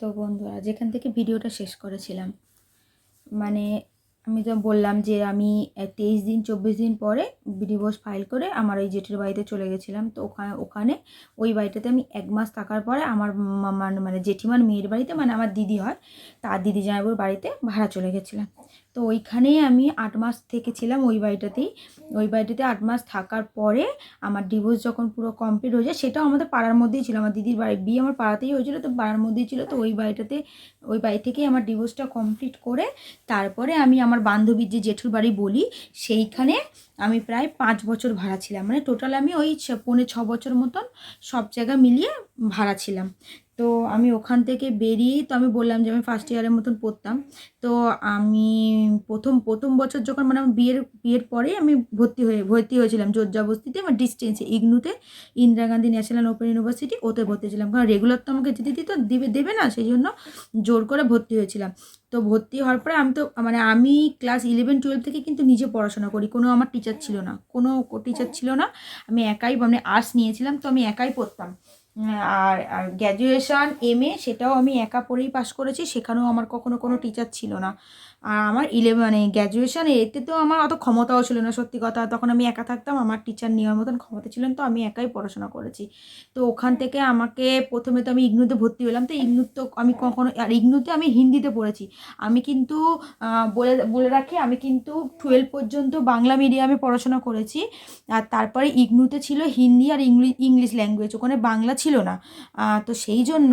তো বন্ধুরা, যেখান থেকে ভিডিওটা শেষ করেছিলাম মানে আমি তো বললাম যে আমি তেইশ দিন, চব্বিশ দিন পরে ডিভোর্স ফাইল করে আমার ওই জেঠির বাড়িতে চলে গেছিলাম। তো ওখানে ওখানে ওই বাড়িটাতে আমি এক মাস থাকার পরে আমার মানে জেঠিমার মেয়ের বাড়িতে মানে আমার দিদি হয়, তার দিদি জামাইবুর বাড়িতে ভাড়া চলে গেছিলাম। তো ওইখানেই আমি আট মাস থেকেছিলাম ওই বাড়িটাতেই। ওই বাড়িটাতে আট মাস থাকার পরে আমার ডিভোর্স যখন পুরো কমপ্লিট হয়ে যায়, সেটাও আমাদের পাড়ার মধ্যেই ছিল। আমার দিদির বাড়ি, বিয়ে আমার পাড়াতেই হয়েছিল, তো পাড়ার মধ্যেই ছিল। তো ওই বাড়িটাতে, ওই বাড়ি থেকেই আমার ডিভোর্সটা কমপ্লিট করে তারপরে আমি আমার বান্ধবীর যে জেঠুর বাড়ি বলি, সেইখানে আমি প্রায় পাঁচ বছর ভাড়া ছিলাম। মানে টোটাল আমি ওই পৌনে ছ বছর মতন সব জায়গা মিলিয়ে ভাড়া ছিলাম। তো আমি ওখান থেকে বেরিয়েই তো আমি বললাম যে আমি ফার্স্ট ইয়ারের মতন পড়তাম। তো আমি প্রথম প্রথম বছর যখন মানে আমার বিয়ের বিয়ের পরেই আমি ভর্তি হয়ে, ভর্তি হয়েছিলাম জোরজাবস্তিতে আমার ডিস্টেন্সে ইগনুতে। Indira Gandhi national open university ওতে ভর্তি ছিলাম কারণ রেগুলার তো আমাকে যেতে দিত দিবে, দেবে না, সেই জন্য জোর করে ভর্তি হয়েছিলাম। তো ভর্তি হওয়ার পরে আমি তো মানে আমি ক্লাস ইলেভেন টুয়েলভ থেকে কিন্তু নিজে পড়াশোনা করি। কোনো আমার টিচার ছিল না, কোনো টিচার ছিল না। আমি একাই মানে আর্টস নিয়েছিলাম, তো আমি একাই পড়তাম। আর আর গ্র্যাজুয়েশান এম এ সেটাও আমি একা পড়েই পাশ করেছি। সেখানেও আমার কখনো কোনো টিচার ছিল না। আর আমার ইলেভেন মানে গ্র্যাজুয়েশন এতে তো আমার অত ক্ষমতাও ছিল না, সত্যি কথা। তখন আমি একা থাকতাম, আমার টিচার নেওয়ার মতন ক্ষমতা ছিলেন তো আমি একাই পড়াশোনা করেছি। তো ওখান থেকে আমাকে প্রথমে তো আমি ইগনুতে ভর্তি হলাম, তো ইগনুর তো আমি কখনো, আর ইগনুতে আমি হিন্দিতে পড়েছি। আমি কিন্তু বলে বলে রাখি, আমি কিন্তু টুয়েলভ পর্যন্ত বাংলা মিডিয়ামে পড়াশোনা করেছি। আর তারপরে ইগনুতে ছিল হিন্দি আর ইংলিশ ইংলিশ ল্যাঙ্গুয়েজ ওখানে বাংলা ছিল না। তো সেই জন্য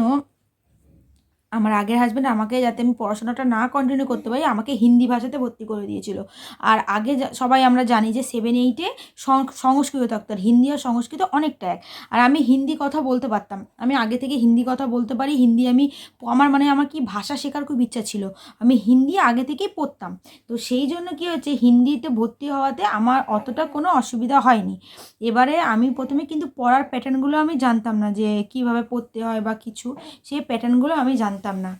আমার আগের হাজব্যান্ড আমাকে যাতে আমি পড়াশোনাটা না কন্টিনিউ করতে পারি, আমাকে হিন্দি ভাষাতে ভর্তি করে দিয়েছিল। আর আগে সবাই আমরা জানি যে সেভেন এইটে সংস্কৃত থাকতো, আর হিন্দি আর সংস্কৃত অনেকটা এক। আর আমি হিন্দি কথা বলতে পারতাম। আমি আগে থেকে হিন্দি কথা বলতে পারি, হিন্দি আমি আমার মানে আমার কি ভাষা শেখার খুব ইচ্ছা ছিল। আমি হিন্দি আগে থেকেই পড়তাম। তো সেই জন্য কী হয়েছে, হিন্দিতে ভর্তি হওয়াতে আমার অতটা কোনো অসুবিধা হয়নি। এবারে আমি প্রথমে কিন্তু পড়ার প্যাটার্নগুলো আমি জানতাম না যে কীভাবে পড়তে হয় বা কিছু। সেই প্যাটার্নগুলো আমি জানতাম। না।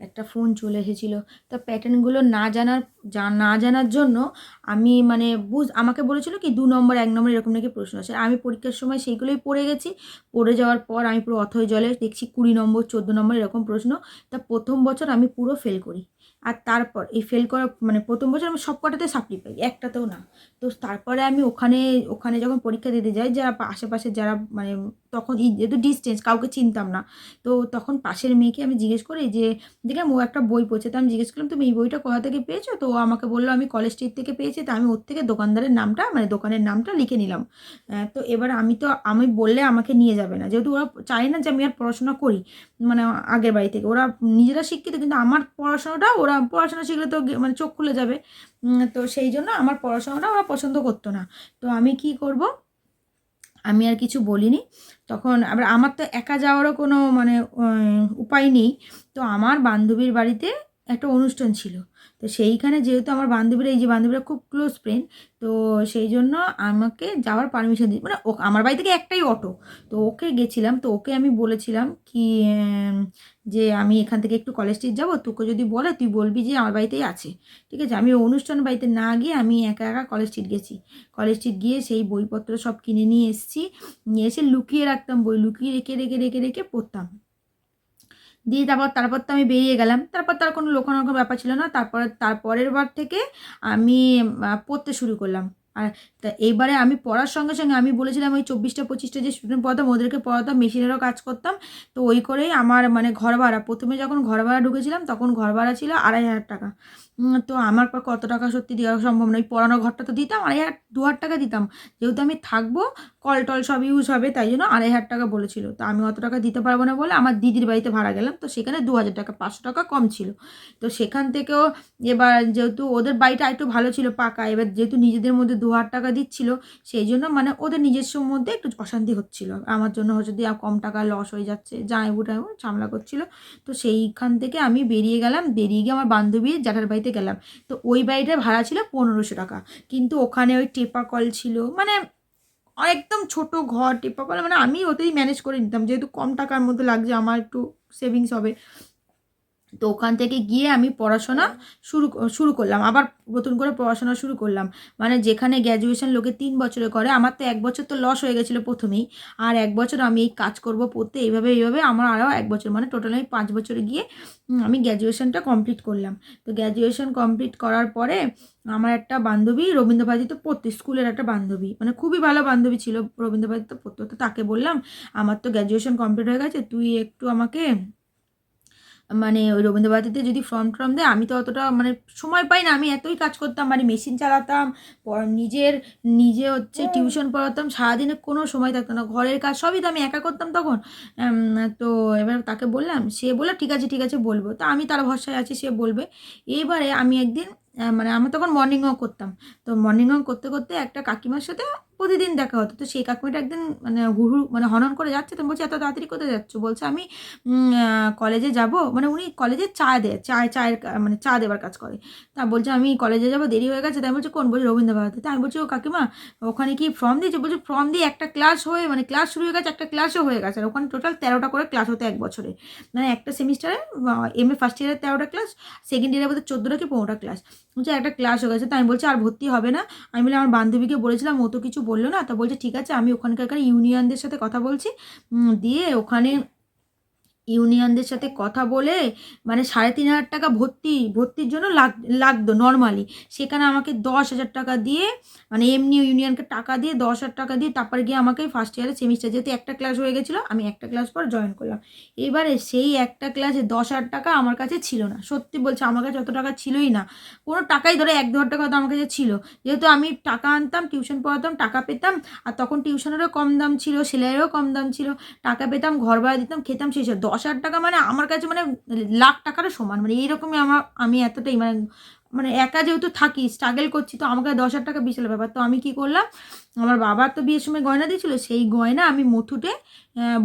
একটা ফোন চলে এসেছিল। তো প্যাটার্নগুলো না জানার না জানার জন্য আমি মানে বুঝ আমাকে বলেছিল কি, দু নম্বর, এক নম্বর এরকম নাকি প্রশ্ন আছে আমি পরীক্ষার সময় সেইগুলোই পড়ে গেছি। পড়ে যাওয়ার পর আমি পুরো অথই জলে দেখছি কুড়ি নম্বর, চোদ্দ নম্বর এরকম প্রশ্ন। তা প্রথম বছর আমি পুরো ফেল করি। আর তারপর এই ফেল করা মানে প্রথম বছর আমি সব কটাতে সাপ্লি পাই, একটাতেও না। তো তারপরে আমি ওখানে ওখানে যখন পরীক্ষা দিতে যাই, যারা আশেপাশে যারা মানে তখন এই যেহেতু ডিস্টেন্স কাউকে চিনতাম না। তো তখন পাশের মেয়েকে আমি জিজ্ঞেস করি যে, দেখলাম ও একটা বই পড়ছে। তো আমি জিজ্ঞেস করলাম, তুমি এই বইটা কোথা থেকে পেয়েছ? তো আমাকে বলল, আমি কলেজ স্ট্রিট থেকে পেয়েছি। তো আমি ওর থেকে দোকানদারের নামটা মানে দোকানের নামটা লিখে নিলাম। তো এবার আমি তো, আমি বললে আমাকে নিয়ে যাবে না। যেহেতু ওরা চায় না যে আমি আর পড়াশোনা করি মানে আগের বাড়ি থেকে। ওরা নিজেরা শিক্ষিত, কিন্তু আমার পড়াশোনাটা, ওরা পড়াশোনা শিখলে তো মানে চোখ খুলে যাবে। তো সেই জন্য আমার পড়াশোনাটা ওরা পছন্দ করতো না। তো আমি কি করব? আমি আর কিছু বলিনি। তখন আবার আমার তো একা যাওয়ারও কোনো মানে উপায় নেই। তো আমার বান্ধবীর বাড়িতে একটা অনুষ্ঠান ছিল। তো সেইখানে যেহেতু আমার বান্ধবীরা, এই যে বান্ধবীরা খুব ক্লোজ ফ্রেন্ড তো সেই জন্য আমাকে যাওয়ার পারমিশন দিই মানে আমার বাড়ি থেকে একটাই অটো, তো ওকে গেছিলাম, তো ওকে আমি বলেছিলাম কি যে আমি এখান থেকে একটু কলেজ স্ট্রিট যাব, তোকে যদি বলে তুই বলবি যে আমার বাড়িতেই আছে, ঠিক আছে? আমি অনুষ্ঠান বাড়িতে না গিয়ে আমি একা একা কলেজ স্ট্রিট গেছি কলেজ স্ট্রিট গিয়ে সেই বইপত্র সব কিনে নিয়ে এসেছি, নিয়ে এসে লুকিয়ে রাখতাম বই, লুকিয়ে রেখে রেখে রেখে রেখে পড়তাম। দিয়ে তারপর তারপর তো আমি বেরিয়ে গেলাম। তারপর তার কোনো লোকানোর ব্যাপার ছিল না। তারপর, তারপরের বার থেকে আমি পড়তে শুরু করলাম। আর তা এইবারে আমি পড়ার সঙ্গে সঙ্গে আমি বলেছিলাম ওই চব্বিশটা, পঁচিশটা যে স্টুডেন্ট পড়াতাম, ওদেরকে পড়াতাম, মেশিনেরও কাজ করতাম। তো ওই করেই আমার মানে ঘর ভাড়া, প্রথমে যখন ঘর ভাড়া ঢুকেছিলাম তখন ঘর ভাড়া ছিল আড়াই হাজার টাকা। তো আমার পর কত টাকা সত্যি দেওয়া সম্ভব নয় পড়ানো ঘরটা তো দিতাম, আড়াই হাজার, দু হাজার টাকা দিতাম। যেহেতু আমি থাকব, কল টল সব ইউজ হবে, তাই জন্য আড়াই হাজার টাকা বলেছিল। তো আমি অত টাকা দিতে পারব না বলে আমার দিদির বাড়িতে ভাড়া গেলাম, তো সেখানে দু হাজার টাকা, পাঁচশো টাকা কম ছিল। তো সেখান থেকেও এবার যেহেতু ওদের বাড়িটা একটু ভালো ছিল পাকা, এবার যেহেতু নিজেদের মধ্যে দু হাজার টাকা দিচ্ছিল, সেই জন্য মানে ওদের নিজস্ব মধ্যে একটু অশান্তি হচ্ছিল। আমার জন্য দিয়ে কম টাকা লস হয়ে যাচ্ছে জামাইবু টাইবু ঝামেলা করছিল। তো সেইখান থেকে আমি বেরিয়ে গেলাম, বেরিয়ে গিয়ে আমার বান্ধবীর জ্যাঠার বাড়িতে গেলাম। তো ওই বাড়িটার ভাড়া ছিল পনেরোশো টাকা। কিন্তু ওখানে ওই টেপা কল ছিল মানে একদম ছোট ঘর, টেপা কল মানে আমি ওতেই ম্যানেজ করে নিতাম। যেহেতু কম টাকার মধ্যে লাগছে, আমার একটু সেভিংস হবে। তো ওখান থেকে গিয়ে আমি পড়াশোনা শুরু শুরু করলাম। আবার নতুন করে পড়াশোনা শুরু করলাম। মানে যেখানে গ্র্যাজুয়েশন লোকে তিন বছরে করে আমার তো এক বছর তো লস হয়ে গেছিল প্রথমেই। আর এক বছর আমি এই কাজ করব পড়তে এইভাবে এইভাবে আমার আরও এক বছর মানে টোটাল আমি পাঁচ বছরে গিয়ে আমি গ্র্যাজুয়েশনটা কমপ্লিট করলাম। তো গ্র্যাজুয়েশন কমপ্লিট করার পরে আমার একটা বান্ধবী রবীন্দ্রভারতীতে পড়তো স্কুলের একটা বান্ধবী। মানে খুবই ভালো বান্ধবী ছিল রবীন্দ্রভারতীতে পড়তো। তো তাকে বললাম আমার তো গ্র্যাজুয়েশন কমপ্লিট হয়ে গেছে তুই একটু আমাকে মানে ওই রবীন্দ্রভারতীতে যদি ফর্ম টর্ম দেয় আমি তো অতটা মানে সময় পাই না। আমি এতই কাজ করতাম মানে মেশিন চালাতাম পর- নিজের নিজে হচ্ছে টিউশন পড়াতাম সারাদিনে কোনো সময় থাকতো না। ঘরের কাজ সবই তো আমি একা করতাম তখন। তো এবার তাকে বললাম সে বলল ঠিক আছে ঠিক আছে বলব। তা আমি তার ভরসায় আছি সে বলবে। এবারে আমি একদিন মানে আমি তখন মর্নিং ওয়াক করতাম। তো মর্নিং ওয়াক করতে করতে একটা কাকিমার সাথে প্রতিদিন দেখা হতো। তো সেই কাকিমাটা একদিন মানে হুহু মানে হনন করে যাচ্ছে, তো বলছে, এত তাড়াতাড়ি কোথায় যাচ্ছ? বলছে, আমি কলেজে যাব। মানে উনি কলেজে চা দেয় চায় চায়ের মানে চা দেওয়ার কাজ করে। তা বলছে, আমি কলেজে যাব, দেরি হয়ে গেছে। তাই বলছে, কোন? বলছে, রবীন্দ্রভারতী। তাই আমি বলছি, ও কাকিমা, ওখানে কি ফর্ম দিয়েছে? বলছে, ফর্ম দিয়ে একটা ক্লাস হয়ে মানে ক্লাস শুরু হয়ে গেছে, একটা ক্লাসও হয়ে গেছে। আর ওখানে টোটাল তেরোটা করে ক্লাস হতো এক বছরে। মানে একটা সেমিস্টারে এম এ ফার্স্ট ইয়ারে তেরোটা ক্লাস, সেকেন্ড ইয়ারে বোধহয় চোদ্দোটা কি পনেরোটা ক্লাস। বলছে, একটা ক্লাস হয়ে গেছে। তাই আমি বলছি, আর ভর্তি হবে না। আমি বলে আমার বান্ধবীকে বলেছিলাম, ও তো কিছু বলল না তো বলছে ঠিক আছে আমি ওখানকার ইউনিয়নদের সাথে কথা বলছি। দিয়ে ওখানে ইউনিয়নদের সাথে কথা বলে মানে সাড়ে তিন হাজার টাকা ভর্তি, ভর্তির জন্য লাগ, লাগতো নর্মালি সেখানে আমাকে দশ হাজার টাকা দিয়ে মানে এমনি ইউনিয়নকে টাকা দিয়ে দশ হাজার টাকা দিয়ে তারপরে গিয়ে আমাকে ফার্স্ট ইয়ারে সেমিস্টার যেহেতু একটা ক্লাস হয়ে গেছিল, আমি একটা ক্লাস পর জয়েন করলাম। এবারে সেই একটা ক্লাসে দশ হাজার টাকা আমার কাছে ছিল না। সত্যি বলছে, আমার কাছে অত টাকা ছিলই না। কোনো টাকাই ধরে এক দু হাজার টাকা তো আমার কাছে ছিল। যেহেতু আমি টাকা আনতাম টিউশন পড়াতাম, টাকা পেতাম, আর তখন টিউশনেরও কম দাম ছিল, সেলাইয়েরও কম দাম ছিল। টাকা পেতাম, ঘর ভাড়া দিতাম, খেতাম সেই সব। দশ হাজার টাকা মানে আমার কাছে মানে লাখ টাকারও সমান। মানে এইরকমই আমার, আমি এতটাই মানে মানে একা যেহেতু থাকি স্ট্রাগল করছি, তো আমাকে দশ হাজার টাকা বিশাল ব্যাপার। তো আমি কি করলাম, আমার বাবার তো বিয়ের সময় গয়না দিয়েছিল, সেই গয়না আমি মথুটে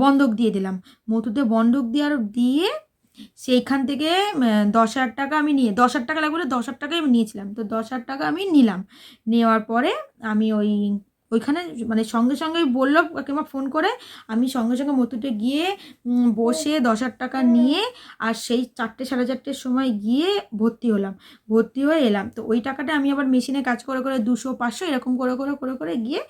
বন্ধক দিয়ে দিলাম। মথুতে বন্ধক দেওয়ার, দিয়ে সেইখান থেকে দশ হাজার টাকা আমি নিয়ে, দশ হাজার টাকা লাগবে দশ হাজার টাকাই আমি নিয়েছিলাম। তো দশ হাজার টাকা আমি নিলাম। নেওয়ার পরে আমি ওই ওইখানে মানে সঙ্গে সঙ্গেই বলল কাকিমা ফোন করে। আমি সঙ্গে সঙ্গে মতুতে গিয়ে বসে দশ হাজার টাকা নিয়ে আর সেই চারটে সাড়ে চারটের সময় গিয়ে ভর্তি হলাম। ভর্তি হয়ে এলাম। তো ওই টাকাটা আমি আবার মেশিনে কাজ করে করে দুশো, পাঁচশো এরকম করে করে করে করে গিয়ে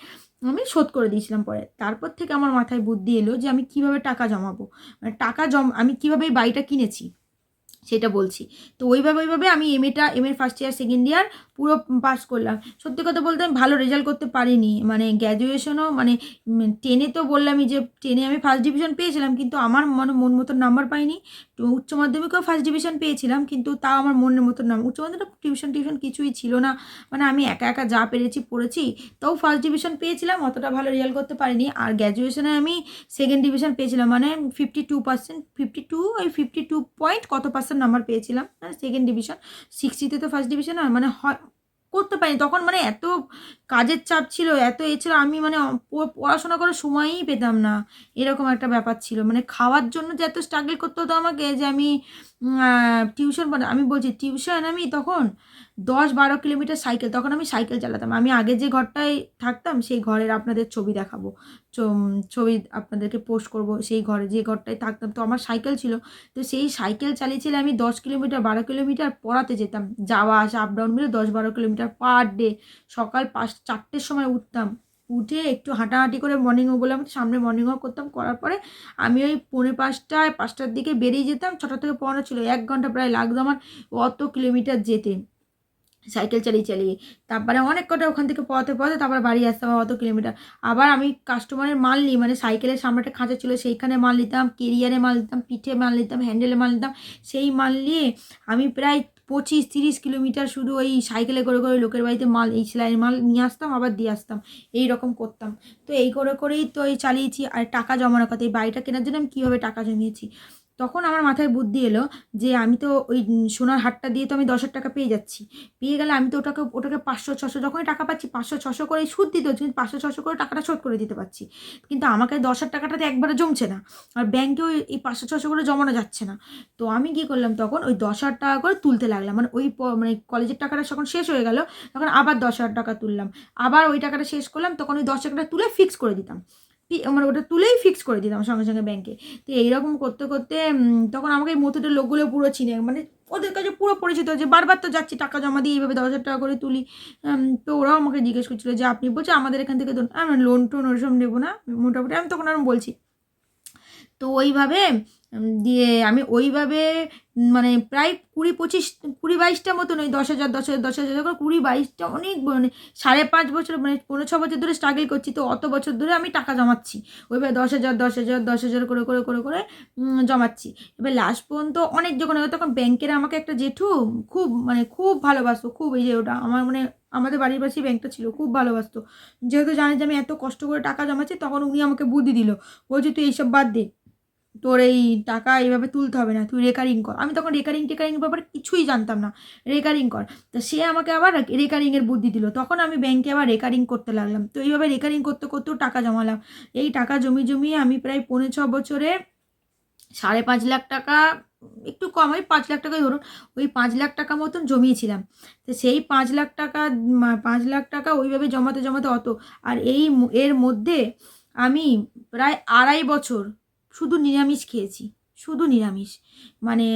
আমি শোধ করে দিয়েছিলাম পরে। তারপর থেকে আমার মাথায় বুদ্ধি এলো যে আমি কীভাবে টাকা জমাবো? মানে টাকা জম আমি কীভাবে এই বাড়িটা কিনেছি? সেটা বলছি। তো ওইভাবে ওইভাবে আমি এম এটা এম এর ফার্স্ট ইয়ার সেকেন্ড ইয়ার পুরো পাস করলাম। সত্যি কথা বলতে আমি ভালো রেজাল্ট করতে পারিনি। মানে গ্র্যাজুয়েশনও মানে টেনে তো বললামই যে টেনে আমি ফার্স্ট ডিভিশন পেয়েছিলাম, কিন্তু আমার মনে, মন মতন নাম্বার পাইনি। তো উচ্চ মাধ্যমিকেও ফার্স্ট ডিভিশন পেয়েছিলাম, কিন্তু তাও আমার মনের মতো নাম উচ্চ মাধ্যমিক টিউশন টিউশন কিছুই ছিল না। মানে আমি একা একা যা পেরেছি পড়েছি, তাও ফার্স্ট ডিভিশন পেয়েছিলাম, অতটা ভালো রেজাল্ট করতে পারিনি। আর গ্র্যাজুয়েশনে আমি সেকেন্ড ডিভিশন পেয়েছিলাম মানে fifty two percent fifty two ওই ফিফটি টু পয়েন্ট কত পার্সেন্ট নাম্বার পেয়েছিলাম। মানে সেকেন্ড ডিভিশন সিক্সটিতে তো ফার্স্ট ডিভিশন আর মানে হয়, করতে পারিনি। তখন মানে এত কাজের চাপ ছিল, এত এছাড়া আমি মানে পড়াশোনা করার সময়ই পেতাম না। এরকম একটা ব্যাপার ছিল। মানে খাওয়ার জন্য যে এত স্ট্রাগল করতে হতো আমাকে যে আমি টিউশন পড়া আমি বলছি টিউশন আমি তখন দশ বারো কিলোমিটার সাইকেল তখন আমি সাইকেল চালাতাম। আমি আগে যে ঘরটায় থাকতাম, সেই ঘরের আপনাদের ছবি দেখাবো। ছবি আপনাদেরকে পোস্ট করব, সেই ঘরে যে ঘরটায় থাকতাম। তো আমার সাইকেল ছিল। তো সেই সাইকেল চালিয়ে চালিয়ে আমি দশ কিলোমিটার, বারো কিলোমিটার পড়াতে যেতাম। যাওয়া আসা আপ ডাউন মিলে দশ বারো কিলোমিটার পার ডে সকাল পাঁচ চারটের সময় উঠতাম। উঠে একটু হাঁটাহাঁটি করে মর্নিং ওয়াক বললাম, সামনে মর্নিং ওয়াক করতাম। করার পরে আমি ওই পৌনে পাঁচটায়, পাঁচটার দিকে বেরিয়ে যেতাম। ছটা থেকে পড়ানো ছিল। এক ঘণ্টা প্রায় লাগতো আমার অত কিলোমিটার যেতে। সাইকেল চালিয়ে চালিয়ে। তারপরে অনেক কটা ওখান থেকে পড়াতে পড়াতে তারপরে বাড়ি আসতাম অত কিলোমিটার আবার আমি কাস্টমারের মাল নিই মানে সাইকেলের সামনে একটা খাঁচা ছিল, সেইখানে মাল নিতাম কেরিয়ারে মাল নিতাম, পিঠে মাল নিতাম হ্যান্ডেলে মাল নিতাম। সেই মাল নিয়ে আমি প্রায় পঁচিশ তিরিশ কিলোমিটার শুধু ওই সাইকেলে করে করে লোকের বাড়িতে মাল, এই সেলাইয়ের মাল নিয়ে আসতাম, আবার দিয়ে আসতাম। এই রকম করতাম। তো এই করে করেই তো এই চালিয়েছি। আর টাকা জমানোর কথা, এই বাড়িটা কেনার জন্য আমি কীভাবে টাকা জমিয়েছি? তখন আমার মাথায় বুদ্ধি এলো যে আমি তো ওই সোনার হাটটা দিয়ে তো আমি দশ টাকা পেয়ে যাচ্ছি। পেয়ে গেলে আমি তো ওটাকে ওটাকে পাঁচশো, ছশো, যখনই টাকা পাচ্ছি, পাঁচশো, ছশো করে সুদ দিতে হচ্ছে, কিন্তু পাঁচশো, ছশো করে টাকাটা শোধ করে দিতে পারছি। কিন্তু আমাকে দশ হাজার টাকাটা তো একবারে জমছে না। আর ব্যাংকেও এই- পাঁচশো, ছশো করে জমানো যাচ্ছে না। তো আমি কী করলাম তখন ওই দশ হাজার টাকা করে তুলতে লাগলাম। মানে ওই মানে কলেজের টাকাটা যখন শেষ হয়ে গেল, তখন আবার দশ হাজার টাকা তুললাম। আবার ওই টাকাটা শেষ করলাম, তখন ওই দশ টাকাটা তুলে ফিক্স করে দিতাম। মানে ওটা তুলেই ফিক্স করে দিতাম সঙ্গে সঙ্গে ব্যাংকে তো এইরকম করতে করতে তখন আমাকে এই মতুটের লোকগুলো পুরো চিনে। মানে ওদের কাছে পুরো পরিচিত যে বারবার তো যাচ্ছি, টাকা জমা দিয়ে এইভাবে দশ হাজার টাকা করে তুলি। তো ওরাও আমাকে জিজ্ঞেস করছিল যে, আপনি বলছে আমাদের এখান থেকে আমি লোন টোন ওরকম নেব না? মোটামুটি আমি তখন আমি বলছি। তো ওইভাবে দিয়ে আমি ওইভাবে মানে প্রায় কুড়ি পঁচিশ, কুড়ি বাইশটা মতন ওই দশ হাজার দশ হাজার দশ হাজার করে কুড়ি বাইশটা অনেক মানে সাড়ে পাঁচ বছর মানে পনেরো ছ বছর ধরে স্ট্রাগল করছি। তো অত বছর ধরে আমি টাকা জমাচ্ছি। ওইভাবে দশ হাজার দশ হাজার দশ হাজার করে করে করে করে জমাচ্ছি। এবার লাস্ট পর্যন্ত অনেক যখন তখন ব্যাংকের আমাকে একটা জেঠু খুব মানে খুব ভালোবাসতো, খুব এই যে ওটা আমার মানে আমাদের বাড়ির পাশেই ব্যাংকটা ছিল, খুব ভালোবাসতো। যেহেতু জানে যে আমি এত কষ্ট করে টাকা জমাচ্ছি, তখন উনি আমাকে বুদ্ধি দিল। বলছি, তুই এইসব বাদ দে। তোর এই টাকা এইভাবে তুলতে হবে না, তুই রেকারিং কর। আমি তখন রেকারিং টেকারিং ব্যাপারে কিছুই জানতাম না রেকারিং কর। তো সে আমাকে আবার রেকারিংয়ের বুদ্ধি দিল। তখন আমি ব্যাংকে আবার রেকারিং করতে লাগলাম। তো এইভাবে রেকারিং করতে করতেও টাকা জমালাম। এই টাকা জমি জমিয়ে আমি প্রায় পৌনে ছ বছরে সাড়ে পাঁচ লাখ টাকা, একটু কম, ওই পাঁচ লাখ টাকাই ধরুন, ওই পাঁচ লাখ টাকা মতন জমিয়েছিলাম। তো সেই পাঁচ লাখ টাকা পাঁচ লাখ টাকা ওইভাবে জমাতে জমাতে অত। আর এই এর মধ্যে আমি প্রায় আড়াই বছর শুধু নিরামিষ খেয়েছি শুধু নিরামিষ। মানে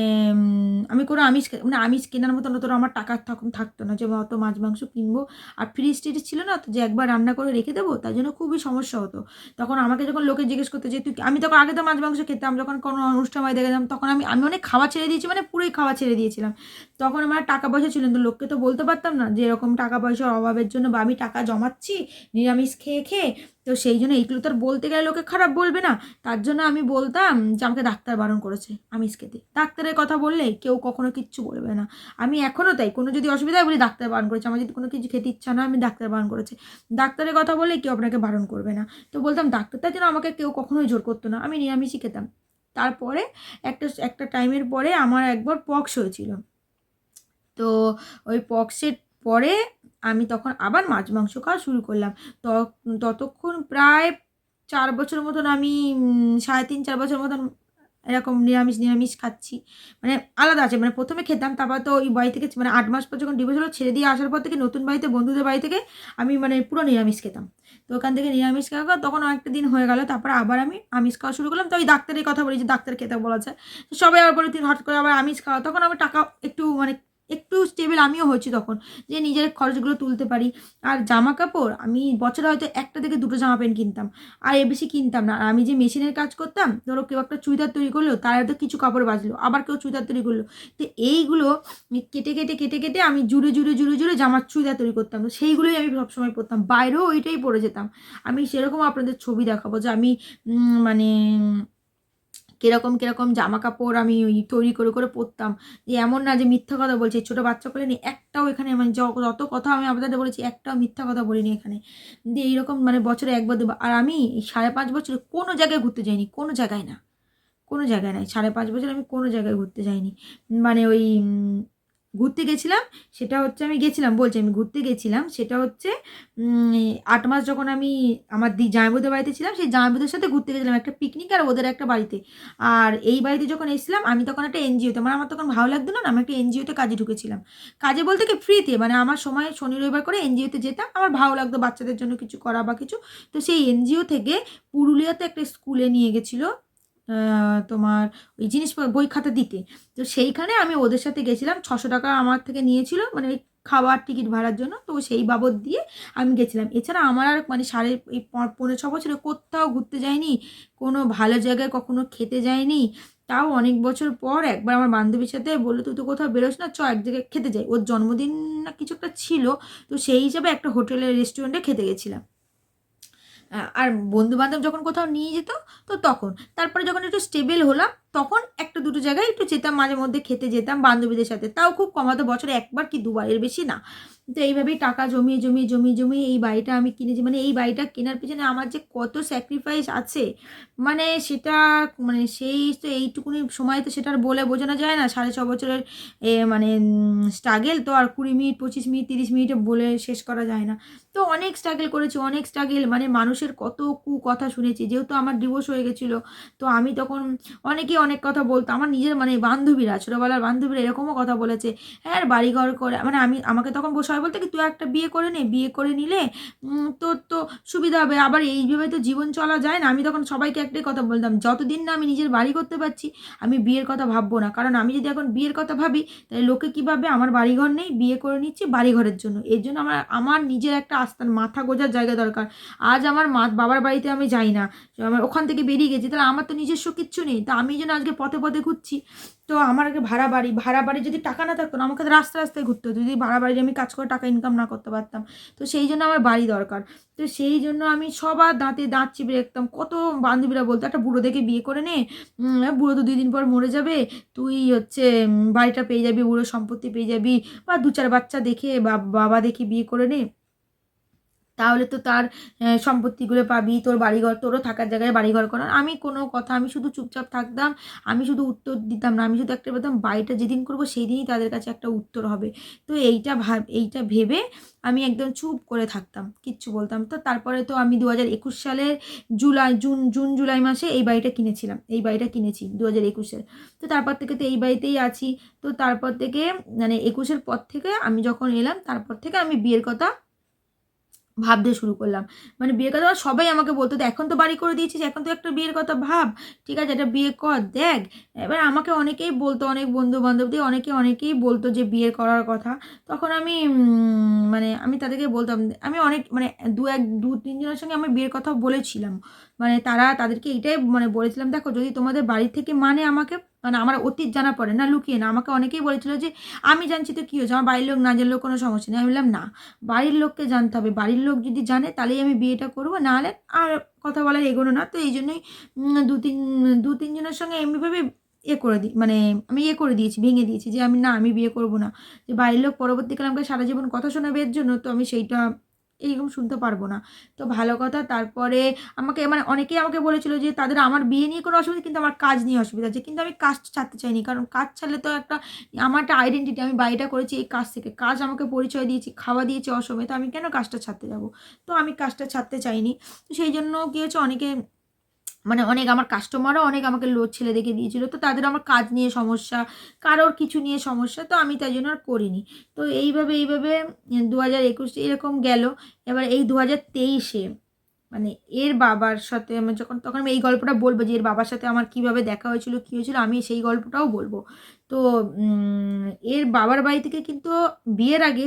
আমি কোনো আমিষ মানে আমিষ কেনার মতন অত আমার টাকা থাকতো না যে অত মাছ, মাংস কিনবো। আর ফ্রিজ টিজ ছিল না তো যে একবার রান্না করে রেখে দেবো, তার জন্য খুবই সমস্যা হতো। তখন আমাকে যখন লোকে জিজ্ঞেস করতে যে, তুই আমি তখন আগে তো মাছ, মাংস খেতাম, যখন কোনো অনুষ্ঠান বাড়িতে গেলাম তখন আমি আমি অনেক খাওয়া ছেড়ে দিয়েছি মানে পুরোই খাওয়া ছেড়ে দিয়েছিলাম। তখন আমার টাকা পয়সা ছিল কিন্তু লোককে তো বলতে পারতাম না যে, এরকম টাকা পয়সার অভাবের জন্য বা আমি টাকা জমাচ্ছি, নিরামিষ খেয়ে খেয়ে, তো সেই জন্য এইগুলো তো আর বলতে গেলে লোকে খারাপ বলবে না। তার জন্য আমি বলতাম যে, আমাকে ডাক্তার বারণ করেছে, আমিষ খেতে। ডাক্তারের কথা বললে কেউ কখনো কিচ্ছু বলবে না। আমি এখনও তাই, কোনো যদি অসুবিধা বলি ডাক্তার বারণ করেছে। আমার যদি কোনো কিছু খেতে ইচ্ছা না আমি ডাক্তার বারণ করেছে। ডাক্তারের কথা বললে কেউ আপনাকে বারণ করবে না। তো বলতাম, ডাক্তারটা যেন আমাকে কেউ কখনোই জোর করতো না। আমি নিরামিষই খেতাম। তারপরে একটা একটা টাইমের পরে আমার একবার পক্স হয়েছিল। তো ওই পক্সের পরে আমি তখন আবার মাছ মাংস খাওয়া শুরু করলাম। ততক্ষণ প্রায় চার বছর মতন আমি সাড়ে তিন, চার বছর মতন এরকম নিরামিষ নিরামিষ খাচ্ছি। মানে আলাদা আছে মানে প্রথমে খেতাম, তারপর তো ওই বাড়ি থেকে মানে আট মাস পর যখন ডিভোর্স হলো, ছেড়ে দিয়ে আসার পর থেকে নতুন বাড়িতে, বন্ধুদের বাড়ি থেকে আমি মানে পুরো নিরামিষ খেতাম। তো ওখান থেকে নিরামিষ খাওয়া তখন অনেকটা দিন হয়ে গেল, তারপর আবার আমি আমিষ খাওয়া শুরু করলাম। তো ওই ডাক্তারের কথা বলি যে, ডাক্তার খেতে বলা যায় সবাই আবার বলে, তুই হঠাৎ করে আবার আমিষ খাওয়া? তখন আমার টাকা একটু মানে একটু স্টেবল আমিও হয়েছি তখন, যে নিজের খরচগুলো তুলতে পারি। আর জামা কাপড় আমি বছরে হয়তো একটা থেকে দুটো জামা প্যান্ট কিনতাম, আর এর বেশি কিনতাম না। আর আমি যে মেশিনের কাজ করতাম, ধরো কেউ একটা চুড়িদার তৈরি করল, তার হয়তো কিছু কাপড় বাজলো আবার কেউ চুড়িদার তৈরি করল। তো এইগুলো কেটে কেটে কেটে কেটে আমি জুড়ে জুড়ে জুড়ে জুড়ে জামার চুড়িদার তৈরি করতাম। তো সেইগুলোই আমি সবসময় পরতাম, বাইরেও ওইটাই পরে যেতাম। আমি সেরকম আপনাদের ছবি দেখাবো যে আমি মানে কীরকম, কীরকম জামা কাপড় আমি ওই তৈরি করে করে পরতাম। যে এমন না যে মিথ্যা কথা বলছি, ছোটো বাচ্চা করে নি, একটাও এখানে মানে যত কথা আমি আপনাদের বলেছি, একটাও মিথ্যা কথা বলিনি এখানে। দিয়ে এইরকম মানে বছরে একবার, দুবার, আর আমি সাড়ে পাঁচ বছরে কোনো জায়গায় ঘুরতে যাইনি, কোনো জায়গায় না। কোনো জায়গায় নাই, সাড়ে পাঁচ বছর আমি কোনো জায়গায় ঘুরতে যাইনি। মানে ওই ঘুরতে গেছিলাম, সেটা হচ্ছে আমি গেছিলাম, বলছি আমি ঘুরতে গেছিলাম, সেটা হচ্ছে আট মাস যখন আমি আমার দি, জামাইবুদের বাড়িতে ছিলাম, সেই জামাইবুদের সাথে ঘুরতে গেছিলাম একটা পিকনিক আর ওদের একটা বাড়িতে। আর এই বাড়িতে যখন এসেছিলাম, আমি তখন একটা এনজিওতে মানে আমার তখন ভালো লাগতো না, আমি একটা এনজিওতে কাজে ঢুকেছিলাম। কাজে বলতে কি ফ্রিতে মানে আমার সময় শনি, রবিবার করে এনজিওতে যেতাম, আমার ভালো লাগতো বাচ্চাদের জন্য কিছু করা বা কিছু। তো সেই এনজিও থেকে পুরুলিয়াতে একটা স্কুলে নিয়ে গেছিল তোমার ওই জিনিস বই খাতা দিতে। তো সেইখানে আমি ওদের সাথে গেছিলাম, ছশো টাকা আমার থেকে নিয়েছিল মানে খাবার টিকিট ভাড়ার জন্য। তো সেই বাবদ দিয়ে আমি গেছিলাম। এছাড়া আমার আর মানে সাড়ে এই পনেরো ছ বছরে কোথাও ঘুরতে যায়নি কোনো ভালো জায়গায় কখনো খেতে যায়নি তাও অনেক বছর পর একবার আমার বান্ধবীর সাথে বলল, তুই তো কোথাও বেরোস না, চ এক জায়গায় খেতে যাই। ওর জন্মদিন না কিছু একটা ছিল, তো সেই হিসাবে একটা হোটেলের রেস্টুরেন্টে খেতে গেছিলাম। আর বন্ধুবান্ধব যখন কোথাও নিয়ে যেত তো তখন। তারপরে যখন একটু স্টেবেল হলাম তখন একটা দুটো জায়গায় একটু যেতাম, মাঝে মধ্যে খেতে যেতাম বান্ধবীদের সাথে। তাও খুব কমাতো বছরে একবার কি দুবার এর বেশি না। তো এইভাবেই টাকা জমিয়ে জমিয়ে জমিয়ে জমিয়ে এই বাড়িটা আমি কিনেছি। মানে এই বাড়িটা কেনার পিছনে আমার যে কত স্যাক্রিফাইস আছে মানে সেটা মানে সেই তো এইটুকুনি সময় তো সেটা আর বলে বোঝানো যায় না। সাড়ে ছ বছরের মানে স্ট্রাগেল তো আর কুড়ি মিনিট, পঁচিশ মিনিট, তিরিশ মিনিটে বলে শেষ করা যায় না। তো অনেক স্ট্রাগেল করেছি, অনেক স্ট্রাগেল মানে মানুষের কত কু কথা শুনেছি। যেহেতু আমার ডিভোর্স হয়ে গেছিল, তো আমি তখন অনেকেই অনেক কথা বলতো। আমার নিজের মানে বান্ধবীরা, ছোটোবেলার বান্ধবীরা এরকমও কথা বলেছে হ্যাঁ বাড়িঘর করে মানে আমি, আমাকে তখন বসে বলতে কি, তুই একটা বিয়ে করে নে, বিয়ে করে নিলে তোর তো সুবিধা হবে। আবার এইভাবে তো জীবন চলা যায় না। আমি তখন সবাইকে একটাই কথা বলতাম, যতদিন না আমি নিজের বাড়ি করতে পারছি, আমি বিয়ের কথা ভাববো না। কারণ আমি যদি এখন বিয়ের কথা ভাবি, তাহলে লোকে কী ভাবে আমার বাড়িঘর নেই, বিয়ে করে নিচ্ছি বাড়িঘরের জন্য। এর জন্য আমার আমার নিজের একটা আস্থান, মাথা গোজার জায়গা দরকার। আজ আমার মা, বাবার বাড়িতে আমি যাই না। আমার ওখান থেকে বেরিয়ে গেছি, তাহলে আমার তো নিজস্ব কিচ্ছু নেই। তা আমি যেন আজকে পথে পথে ঘুরছি। তো আমার আগে ভাড়া বাড়ি ভাড়া বাড়ি যদি টাকা না থাকতো না, আমাকে রাস্তা রাস্তায় ঘুরতে হতো। যদি ভাড়া বাড়ি আমি কাজ করে টাকা ইনকাম না করতে পারতাম। তো সেই জন্য আমার বাড়ি দরকার। তো সেই জন্য আমি সবার দাঁতে দাঁত চিপে রাখতাম। কত বান্ধবীরা বলতো, একটা বুড়ো দেখে বিয়ে করে নে। বুড়ো তো দুই দিন পর মরে যাবে। তুই হচ্ছে বাড়িটা পেয়ে যাবি বুড়ো সম্পত্তি পেয়ে যাবি। বা দু চার বাচ্চা দেখে বা বাবা দেখে বিয়ে করে নে। তাহলে তো তার সম্পত্তিগুলো পাবি, তোর বাড়িঘর, তোরও থাকার জায়গায় বাড়িঘর করার। আমি কোনো কথা, আমি শুধু চুপচাপ থাকতাম, আমি শুধু উত্তর দিতাম না, আমি শুধু একটা বলতাম, বাড়িটা যেদিন করব সেই দিনই তাদের কাছে একটা উত্তর হবে। তো এইটা ভাব, এইটা ভেবে আমি একদম চুপ করে থাকতাম, কিচ্ছু বলতাম তো তারপরে তো আমি দু হাজার একুশ সালের জুলাই, জুন জুন, জুলাই মাসে এই বাড়িটা কিনেছিলাম, এই বাড়িটা কিনেছি দু হাজার একুশের তো তারপর থেকে তো এই বাড়িতেই আছি। তো তারপর থেকে মানে একুশের পর থেকে আমি যখন এলাম, তারপর থেকে আমি বিয়ের কথা ভাবতে শুরু করলাম। মানে বিয়ের কথা সবাই আমাকে বলতো "তো এখন তো বাড়ি করে দিয়েছিস, এখন তো একটা বিয়ের কথা ভাব। ঠিক আছে এটা বিয়ে কর, দেখ। এবার আমাকে অনেকেই বলতো, অনেক বন্ধু বান্ধবদের অনেকে অনেকেই বলতো যে বিয়ে করার কথা। তখন আমি মানে আমি তাদেরকে বলতাম, আমি অনেক মানে দু এক, দু তিনজনের সঙ্গে আমি বিয়ের কথা বলেছিলাম। মানে তারা তাদেরকে এটাই মানে বলেছিলাম, দেখো, যদি তোমাদের বাড়ি থেকে মানে আমাকে মানে আমার অতীত জানা পড়ে, না লুকিয়ে না, আমাকে অনেকেই বলেছিল যে, আমি জানছি তো কী হয়েছে, আমার বাড়ির লোক না জানলেও কোনো সমস্যা নেই। আমি বললাম, না, বাড়ির লোককে জানতে হবে, বাড়ির লোক যদি জানে, তাহলেই আমি বিয়েটা করব, নাহলে আর কথা বলার এগোনো না। তো এই জন্যই দু তিন, দু তিনজনের সঙ্গে এমনিভাবে এ করে দিই মানে আমি ইয়ে করে দিয়েছি, ভেঙে দিয়েছি যে, আমি, না, আমি বিয়ে করব না। যে, বাড়ির লোক পরবর্তীকালে আমাকে সারা জীবন কথা শোনাবে এর জন্য, তো আমি সেইটা এইরকম শুনতে পারব না। তো ভালো কথা, তারপরে আমাকে মানে অনেকেই আমাকে বলেছিল যে তাদের আমার বিয়ে নিয়ে কোনো অসুবিধা, কিন্তু আমার কাজ নিয়ে অসুবিধা আছে। কিন্তু আমি কাজ ছাড়তে চাইনি, কারণ কাজ ছাড়লে তো একটা, আমার একটা আইডেন্টিটি আমি বাড়িটা করেছি এই কাজ থেকে। কাজ আমাকে পরিচয় দিয়েছি, খাওয়া দিয়েছে অসময়ে, তো আমি কেন কাজটা ছাড়তে যাব? তো আমি কাজটা ছাড়তে চাইনি। তো সেই জন্য কী হচ্ছে অনেকে মানে অনেক আমার কাস্টমারও অনেক আমাকে লোড ছেলে দেখে দিয়েছিল। তো তাদের আমার কাজ নিয়ে সমস্যা, কারোর কিছু নিয়ে সমস্যা, তো আমি তাই জন্য আর করিনি। তো এইভাবে এইভাবে দু হাজার একুশ এরকম গেল। এবার এই দু হাজার তেইশে মানে এর বাবার সাথে আমি যখন, তখন আমি এই গল্পটা বলব যে এর বাবার সাথে আমার কীভাবে দেখা হয়েছিল, কী হয়েছিল, আমি সেই গল্পটাও বলব। তো এর বাবার বাড়ি থেকে কিন্তু বিয়ের আগে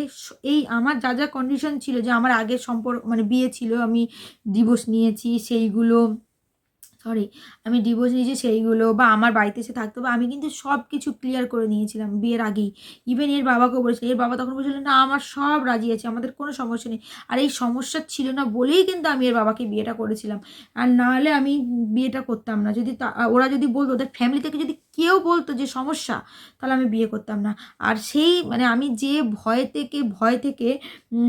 এই আমার যা যা কন্ডিশন ছিল যে আমার আগের সম্পর্ক মানে বিয়ে ছিল, আমি ডিভোর্স নিয়েছি, সেইগুলো সরি আমি ডিভোর্স নিয়েছি সেইগুলো বা আমার বাড়িতে এসে থাকতো বা আমি কিন্তু সব কিছু ক্লিয়ার করে নিয়েছিলাম বিয়ের আগেই। ইভেন এর বাবাকেও বলেছিল এর বাবা তখন বলছিল, না, আমার সব রাজি আছে, আমাদের কোনো সমস্যা নেই। আর এই সমস্যা ছিল না বলেই কিন্তু আমি এর বাবাকে বিয়েটা করেছিলাম। আর নাহলে আমি বিয়েটা করতাম না। যদি ওরা যদি বলতো, ওদের ফ্যামিলি থেকে যদি কেউ বলতো যে সমস্যা, তাহলে আমি বিয়ে করতাম না। আর সেই মানে আমি যে ভয় থেকে ভয় থেকে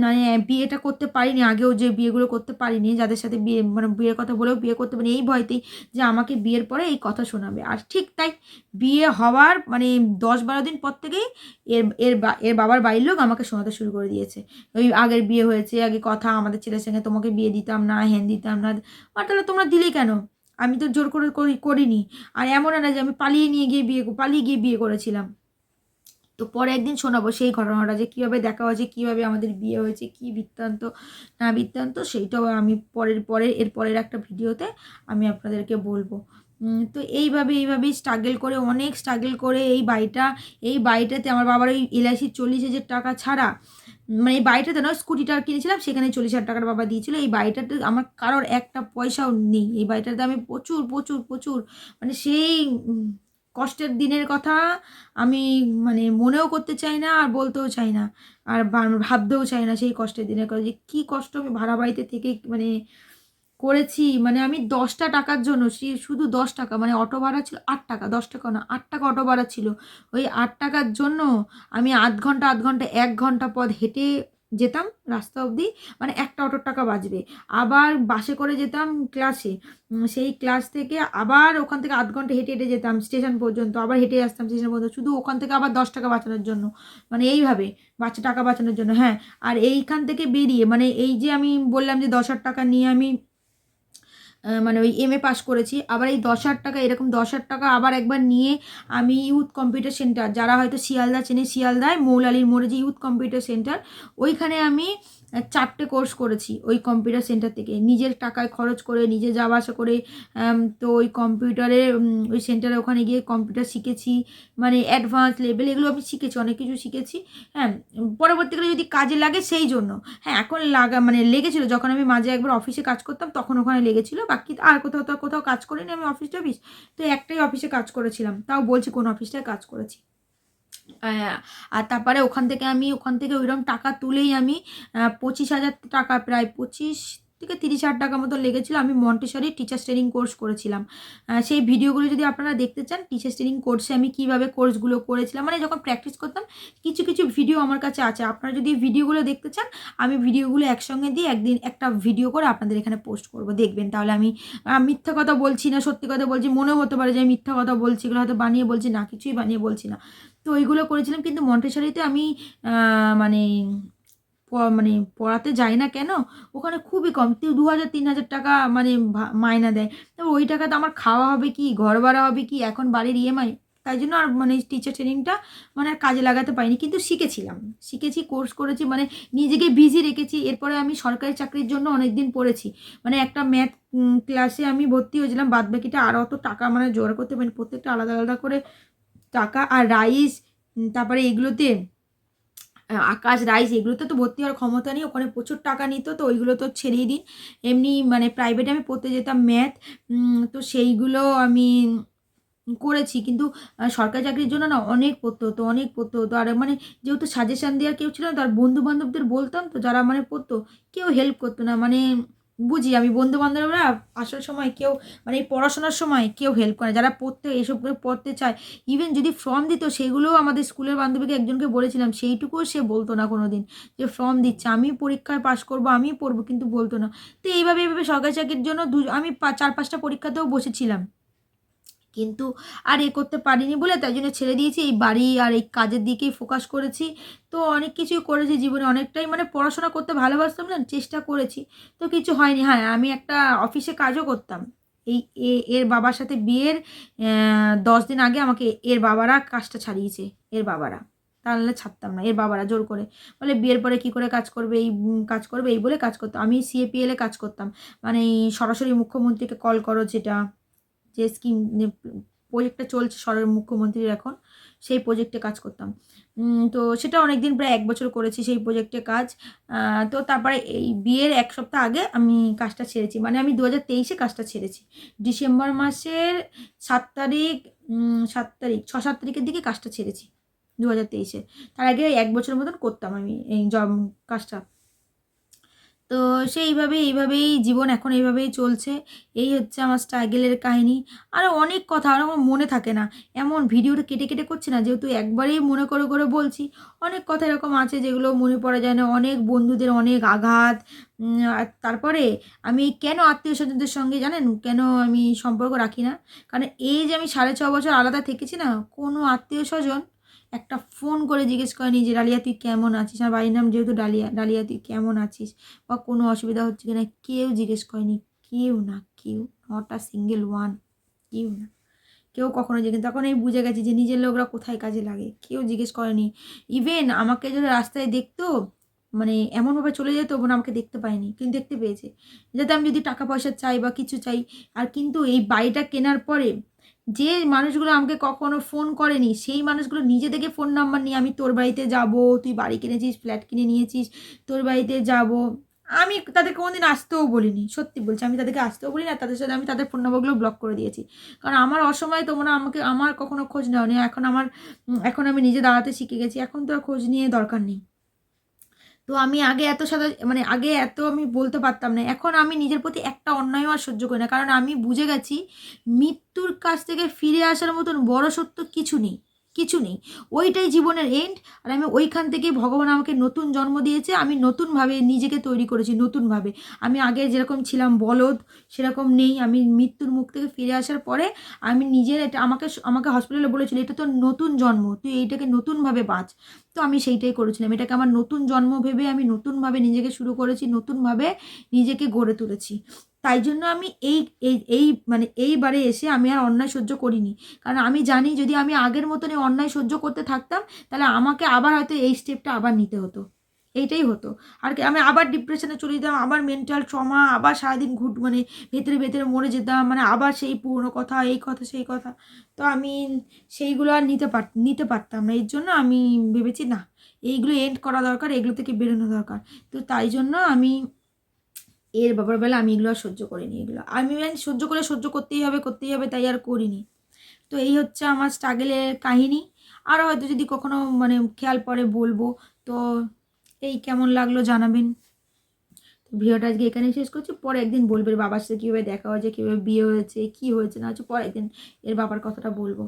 মানে বিয়েটা করতে পারিনি, আগেও যে বিয়েগুলো করতে পারিনি, যাদের সাথে বিয়ে মানে বিয়ের কথা বলেও বিয়ে করতে পারিনি, এই ভয়তেই যে আমাকে বিয়ের পরে এই কথা শোনাবে। আর ঠিক তাই বিয়ে হওয়ার মানে দশ বারো দিন পর থেকেই এর এর এর বাবার বাড়ির লোক আমাকে শোনাতে শুরু করে দিয়েছে। ওই আগের বিয়ে হয়েছে, আগে কথা, আমাদের ছেলের সঙ্গে তোমাকে বিয়ে দিতাম না হ্যান দিতাম না। আর তাহলে তোমরা দিলে কেন? আমি তো জোর করি- করিনি। আর এমন না যে আমি পালিয়ে নিয়ে গিয়ে বিয়ে, পালিয়ে গিয়ে বিয়ে করেছিলাম। তো পরে একদিন শোনাবো সেই ঘটনাটা যে কীভাবে দেখা হয়েছে, কীভাবে আমাদের বিয়ে হয়েছে, কী বৃত্তান্ত, না বৃত্তান্ত, সেইটাও আমি পরের পরের, এর পরের একটা ভিডিওতে আমি আপনাদেরকে বলব। তো এইভাবে, এইভাবেই স্ট্রাগল করে, অনেক স্ট্রাগল করে এই বাড়িটা, এই বাড়িটাতে আমার বাবার ওই এলআইসির চল্লিশ হাজার টাকা ছাড়া মানে এই বাড়িটাতে নয় স্কুটিটা কিনেছিলাম, সেখানে চল্লিশ হাজার টাকার বাবা দিয়েছিল। এই বাড়িটাতে আমার কারোর একটা পয়সাও নেই। এই বাড়িটাতে আমি প্রচুর প্রচুর প্রচুর মানে সেই কষ্টের দিনের কথা আমি মানে মনেও করতে চাই না আর বলতেও চাই না আর ভাবতেও চাই না সেই কষ্টের দিনের কথা যে কী কষ্ট আমি ভাড়া বাড়িতে থেকে মানে করেছি। মানে আমি দশটা টাকার জন্য সে শুধু দশ টাকা মানে অটো ভাড়া ছিল আট টাকা, দশ টাকা না, আট টাকা অটো ভাড়া ছিল। ওই আট টাকার জন্য আমি আধ ঘণ্টা আধ ঘণ্টা, এক ঘণ্টা পথ হেঁটে যেতাম রাস্তা অবধি মানে একটা অটোর টাকা বাঁচবে। আবার বাসে করে যেতাম ক্লাসে সেই ক্লাস থেকে আবার ওখান থেকে আধ ঘণ্টা হেঁটে হেঁটে যেতাম স্টেশন পর্যন্ত, আবার হেঁটে আসতাম স্টেশন পর্যন্ত, শুধু ওখান থেকে আবার দশ টাকা বাঁচানোর জন্য। মানে এইভাবে, বাচ্চা টাকা বাঁচানোর জন্য হ্যাঁ। আর এইখান থেকে বেরিয়ে মানে এই যে আমি বললাম যে দশ হাজার টাকা নিয়ে আমি মানে ওই এম এ পাস করেছি। আবার এই দশ হাজার টাকা, এরকম দশ হাজার টাকা আবার একবার নিয়ে আমি ইউথ কম্পিউটার সেন্টার যারা হয়তো শিয়ালদা চেনে, শিয়ালদায় মৌলালির মোড়ে যে ইউথ কম্পিউটার সেন্টার ওইখানে আমি চারটে কোর্স করেছি ওই কম্পিউটার সেন্টার থেকে। নিজের টাকায় খরচ করে, নিজে যাওয়া আসা করে তো ওই কম্পিউটারে ওই সেন্টারে ওখানে গিয়ে কম্পিউটার শিখেছি। মানে অ্যাডভান্স লেভেল এগুলো আমি শিখেছি, অনেক কিছু শিখেছি। হ্যাঁ পরবর্তীকালে যদি কাজে লাগে সেই জন্য। হ্যাঁ এখন লাগা মানে লেগেছিল, যখন আমি মাঝে একবার অফিসে কাজ করতাম তখন ওখানে লেগেছিল, বাকি আর কোথাও তো কোথাও কাজ করিনি আমি অফিস টফিস তো একটাই অফিসে কাজ করেছিলাম, তাও বলছি কোন অফিসটায় কাজ করেছি। আর তারপরে ওখান থেকে আমি, ওখান থেকে ওইরকম টাকা তুলেই আমি পঁচিশ হাজার টাকা, প্রায় পঁচিশ থেকে তিরিশ হাজার টাকা মতো লেগেছিলো। আমি মন্টেসরি টিচার্স ট্রেনিং কোর্স করেছিলাম। সেই ভিডিওগুলো যদি আপনারা দেখতে চান টিচার্স ট্রেনিং কোর্সে আমি কীভাবে কোর্সগুলো করেছিলাম মানে যখন প্র্যাকটিস করতাম, কিছু কিছু ভিডিও আমার কাছে আছে। আপনারা যদি ভিডিওগুলো দেখতে চান, আমি ভিডিওগুলো একসঙ্গে দিয়ে একদিন একটা ভিডিও করে আপনাদের এখানে পোস্ট করব। দেখবেন, তাহলে আমি মিথ্যা কথা বলছি না, সত্যি কথা বলছি মনে হতে পারে যে আমি মিথ্যা কথা বলছি, এগুলো হয়তো বানিয়ে বলছি না, কিছুই বানিয়ে বলছি না। তো ওইগুলো করেছিলাম, কিন্তু মন্টেসরিতে আমি মানে মানে পড়াতে যাই না কেন, ওখানে খুবই কম দু হাজার তিন হাজার টাকা মানে মায়না দেয়। তো ওই টাকাতে আমার খাওয়া হবে কি, ঘর ভাড়া হবে কি, এখন বাড়ির ইএমআই তাই জন্য আর মানে টিচার ট্রেনিংটা মানে আর কাজে লাগাতে পারিনি, কিন্তু শিখেছিলাম। শিখেছি কোর্স করেছি মানে নিজেকে বিজি রেখেছি, এরপরে আমি সরকারি চাকরির জন্য অনেক দিন পড়েছি। মানে একটা ম্যাথ ক্লাসে আমি ভর্তি হয়েছিলাম বাদ বাকিটা আর অত টাকা মানে জোগাড় করতে পারিনি, প্রত্যেকটা আলাদা আলাদা করে টাকা আর রাইস তারপরে এগুলোতে আকাশ রাইস, এগুলোতে তো ভর্তি হওয়ার ক্ষমতা নেই, ওখানে প্রচুর টাকা নিত, তো ওইগুলো তো ছেড়েই দিন। এমনি মানে প্রাইভেটে আমি পড়তে যেতাম ম্যাথ তো সেইগুলো আমি করেছি, কিন্তু সরকারি চাকরির জন্য না অনেক পড়তে হতো, অনেক পড়তে হতো। আর মানে যেহেতু সাজেশান দেওয়ার কেউ ছিল না তার বন্ধু বান্ধবদের বলতাম তো যারা মানে পড়তো, কেউ হেল্প করতো না। মানে বুঝি আমি বন্ধু বান্ধবরা আসল সময় কেউ মানে এই পড়াশোনার সময় কেউ হেল্প করে। যারা পড়তে, এসব করে পড়তে চায় ইভেন যদি ফর্ম দিত, সেগুলোও আমাদের স্কুলের বান্ধবীকে একজনকে বলেছিলাম, সেইটুকুও সে বলতো না কোনো দিন যে ফর্ম দিচ্ছে, আমি পরীক্ষায় পাশ করব, আমি পড়ব, কিন্তু বলতো না তো এইভাবে এইভাবে সরকারি চাকরির জন্য দু, আমি চার, পাঁচটা পরীক্ষাতেও বসেছিলাম কিন্তু আর এ করতে পারিনি বলে তাই জন্য ছেড়ে দিয়েছি। এই বাড়ি আর এই কাজের দিকেই ফোকাস করেছি। তো অনেক কিছুই করেছি জীবনে। অনেকটাই মানে পড়াশোনা করতে ভালোবাসতাম না, চেষ্টা করেছি। তো কিছু হয়নি। হ্যাঁ আমি একটা অফিসে কাজও করতাম। এই এর বাবার সাথে বিয়ের দশ দিন আগে আমাকে এর বাবারা কাজটা ছাড়িয়েছে। এর বাবারা। তাহলে ছাড়তাম না। এর বাবারা জোর করে। বলে বিয়ের পরে কি করে কাজ করবে? এই কাজ করবে? এই বলে কাজ করতাম। আমি সিএপিএলে কাজ করতাম। মানে সরাসরি মুখ্যমন্ত্রীকে কল করো যেটা। যে স্কিম প্রজেক্টটা চলছে সরের মুখ্যমন্ত্রীর এখন, সেই প্রজেক্টে কাজ করতাম। তো সেটা অনেক দিন প্রায় এক বছর করেছি সেই প্রজেক্টে কাজ। তো তারপরে এই বিয়ের এক সপ্তাহ আগে আমি কাজটা ছেড়েছি। মানে আমি দু হাজার তেইশে কাজটা ছেড়েছি। ডিসেম্বর মাসের সাত তারিখ সাত তারিখ, ছ, সাত তারিখের দিকে কাজটা ছেড়েছি দু হাজার তেইশে। তার আগে এক বছরের মতন করতাম আমি এই জব কাজটা। তো সেইভাবে এইভাবেই জীবন এখন এইভাবেই চলছে। এই হচ্ছে আমার স্ট্রাগেলের কাহিনী। আরও অনেক কথা, আর আমার মনে থাকে না। এমন ভিডিওটা কেটে কেটে করছে না, যেহেতু একবারেই মনে করে করে বলছি। অনেক কথা এরকম আছে যেগুলো মনে পড়া যায় না। অনেক বন্ধুদের অনেক আঘাত। তারপরে আমি কেন আত্মীয় স্বজনদের সঙ্গে, জানেন? কেন আমি সম্পর্ক রাখি না? কারণ এই যে আমি সাড়ে ছ বছর আলাদা থেকেছি না, কোনো আত্মীয় স্বজন একটা ফোন করে জিজ্ঞেস করে করেনি যে, ডালিয়া, তুই কেমন আছিস? আমার বাড়ির নাম যেহেতু ডালিয়া ডালিয়া, তুই কেমন আছিস? বা কোনো অসুবিধা হচ্ছে কিনা কেউ জিজ্ঞেস করেনি কেউ না, কেউ নট আ সিঙ্গেল ওয়ান কেউ না। কেউ কখনো জিজ্ঞেস, তখন এই বুঝে গেছি যে, নিজের লোকরা কোথায় কাজে লাগে। কেউ জিজ্ঞেস করেনি ইভেন আমাকে যদি রাস্তায় দেখতো মানে এমনভাবে চলে যেত বোন আমাকে দেখতে পায়নি। কিন্তু দেখতে পেয়েছে। যাতে আমি যদি টাকা পয়সা চাই বা কিছু চাই, আর কিন্তু এই বাড়িটা কেনার পরে যে মানুষগুলো আমাকে কখনো ফোন করেনি, সেই মানুষগুলো নিজে থেকে ফোন নাম্বার নিয়ে, আমি তোর বাড়িতে যাব, তুই বাড়ি কিনেছিস ফ্ল্যাট কিনে নিয়েছিস, তোর বাড়িতে যাব। আমি তাদেরকে কোনোদিন আসতেও বলিনি, সত্যি বলছি, আমি তাদেরকে আসতেও বলি না তাদের সাথে আমি তাদের ফোন নাম্বারগুলো ব্লক করে দিয়েছি। কারণ আমার অসময়ে তোমরা আমাকে, আমার কখনো খোঁজ নেওয়া এখন আমার, এখন আমি নিজে দাঁড়াতে শিখে গেছি, এখন তো খোঁজ নিয়ে দরকার নেই। তো আমি আগে এত সাদা মানে আগে এত আমি বলতে পারতাম না। এখন আমি নিজের প্রতি একটা অন্যায়ও আর সহ্য করি না। কারণ আমি বুঝে গেছি, মৃত্যুর কাছ থেকে ফিরে আসার মতন বড় সত্য কিছু নেই। কিছু নেই। ওইটাই জীবনের এন্ড আর আমি ওইখান থেকে ভগবান আমাকে নতুন জন্ম দিয়েছে, আমি নতুনভাবে নিজেকে তৈরি করেছি নতুনভাবে। আমি আগে যেরকম ছিলাম বলদ, সেরকম নেই। আমি মৃত্যুর মুখ থেকে ফিরে আসার পরে আমি নিজের এটা, আমাকে আমাকে হসপিটালে বলেছিল, এটা তো নতুন জন্ম, তুই এইটাকে নতুনভাবে বাঁচ। তো আমি সেইটাই করেছিলাম। এটাকে আমার নতুন জন্ম ভেবে আমি নতুনভাবে নিজেকে শুরু করেছি, নতুনভাবে নিজেকে গড়ে তুলেছি। তাই জন্য আমি এই এই মানে এইবারে এসে আমি আর অন্যায় সহ্য করিনি। কারণ আমি জানি যদি আমি আগের মতন এই অন্যায় সহ্য করতে থাকতাম, তাহলে আমাকে আবার হয়তো এই স্টেপটা আবার নিতে হতো। এইটাই হতো। আর কি, আমি আবার ডিপ্রেশনে চলে যেতাম, আবার মেন্টাল ট্রমা আবার সারাদিন ঘুট মানে ভেতরে ভেতরে মরে যেতাম মানে আবার সেই পুরনো কথা, এই কথা, সেই কথা। তো আমি সেইগুলো আর নিতে পার, নিতে পারতাম না। এর জন্য আমি ভেবেছি, না, এইগুলো এন্ড করা দরকার, এগুলো থেকে বেরোনো দরকার। তো তাই জন্য আমি এর বাবার বেলা আমি এগুলো আর সহ্য করিনি, এগুলো। আমি সহ্য করে সহ্য করতেই হবে করতেই হবে, তাই আর করিনি। তো এই হচ্ছে আমার স্ট্রাগেলের কাহিনী। আরও হয়তো যদি কখনো মানে খেয়াল পরে বলব, তো এই কেমন লাগল জানাবেন। তো ভিডিওটা আজকে এখানেই শেষ করছি। পরে একদিন বলবে বাবার সাথে কীভাবে দেখা হয়েছে, কীভাবে বিয়ে হয়েছে, কী হয়েছে, না হচ্ছে পরে একদিন এর বাবার কথাটা বলব।